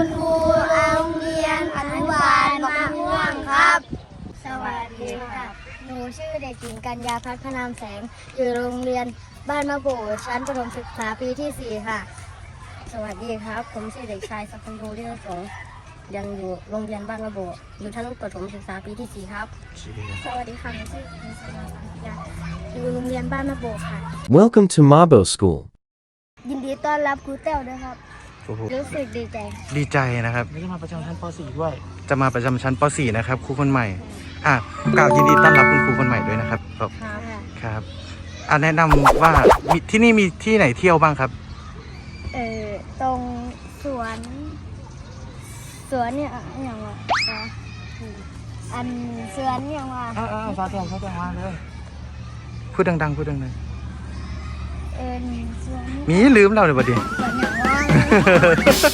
คุณครูโรงเรียนอนุบาลมะม่วงครับ สวัสดีค่ะ หนูชื่อเด็กหญิงกัญญาพัฒน์พนามแสง อยู่โรงเรียนบ้านมะโบชั้นประถมศึกษาปีที่ 4 ค่ะ สวัสดีครับ ผมชื่อเด็กชายสัพพันธ์ภูริสงฆ์ยังอยู่โรงเรียนบ้านมะโบอยู่ชั้นประถมศึกษาปีที่ 4 ครับ สวัสดีค่ะหนูชื่อเด็กชายสัพพันธ์ยาอยู่โรงเรียนบ้านมะโบค่ะ Welcome to Mabo School. ยินดีต้อนรับครูแต้วด้วยครับ โอ้โหรู้สึกดีใจ ดีใจนะครับ นี่จะมาประจำชั้นป .4 ด้วย จะมาประจำชั้นป .4 นะครับครูคนใหม่อะกล่าวยินดีต้อนรับคุณครูคนใหม่ด้วยนะครับครับค่ะครับอะแนะนำว่ามีที่นี่มีที่ไหนเที่ยวบ้างครับ เออตรงสวน สวนเนี่ยอะอย่างว่าอันสวนอย่างว่า อ่าๆสาแจงสาแจงมาเลย พูดดังๆ พูดดัง เอินสวนๆมีลืมเราเลยบัดนี้สวนอย่างว่า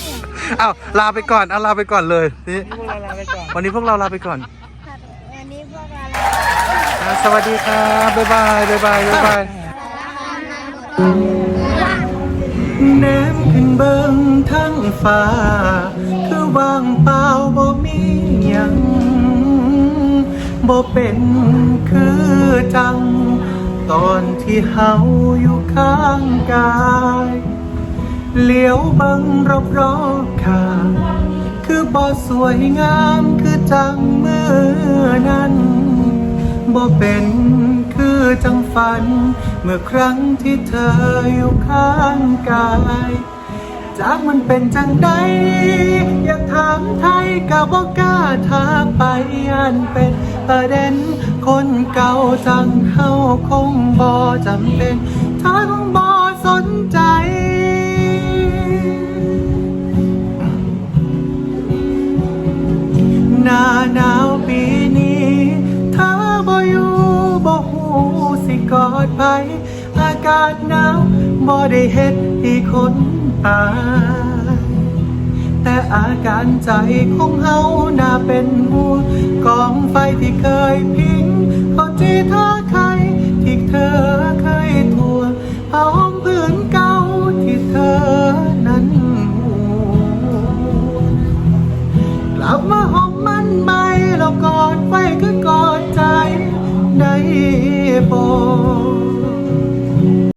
อ้าวลาไปก่อนเอาลาไปก่อนเลยนี่พวกเราลาไปก่อนวันนี้พวกเราลาไปก่อนค่ะอันนี้พวกเราอะสวัสดีครับบ๊ายบายบ๊ายบายบ๊ายบายแนมขึ้นเบิ่งทั้งฟ้า คือว่างเปล่าบ่มีหยังบ่เป็นคือจัง ตอนที่เฮาอยู่ข้างกายเหลียวบังรอบรอบขางคือบ่สวยงามคือจังเมื่อนั้นบ่เป็นคือจังฝัน เมื่อครั้งที่เธออยู่ข้างกาย จากมันเป็นจังใดอยากถามไทยกับบอกกล้าถามไปอันเป็นประเด็น คนเก่าจังเฮาคงบ่จำเป็นถ้าคงบ่สนใจหน้าหนาวปีนี้เธอบ่อยู่บ่หูสิกอดไปาดหนาวบ่ได้เห็ดที่คนตายแต่อาการใจของเฮาน่าเป็นห่วงกองไฟที่เคยพิงเขาจีเธอใครที่เธอเคยทัวผ้าห้อมผืนเก่าที่เธอนั้นห่กลับมาหอมมันใหม่แล้กอดไฟคือกอดใจในปบ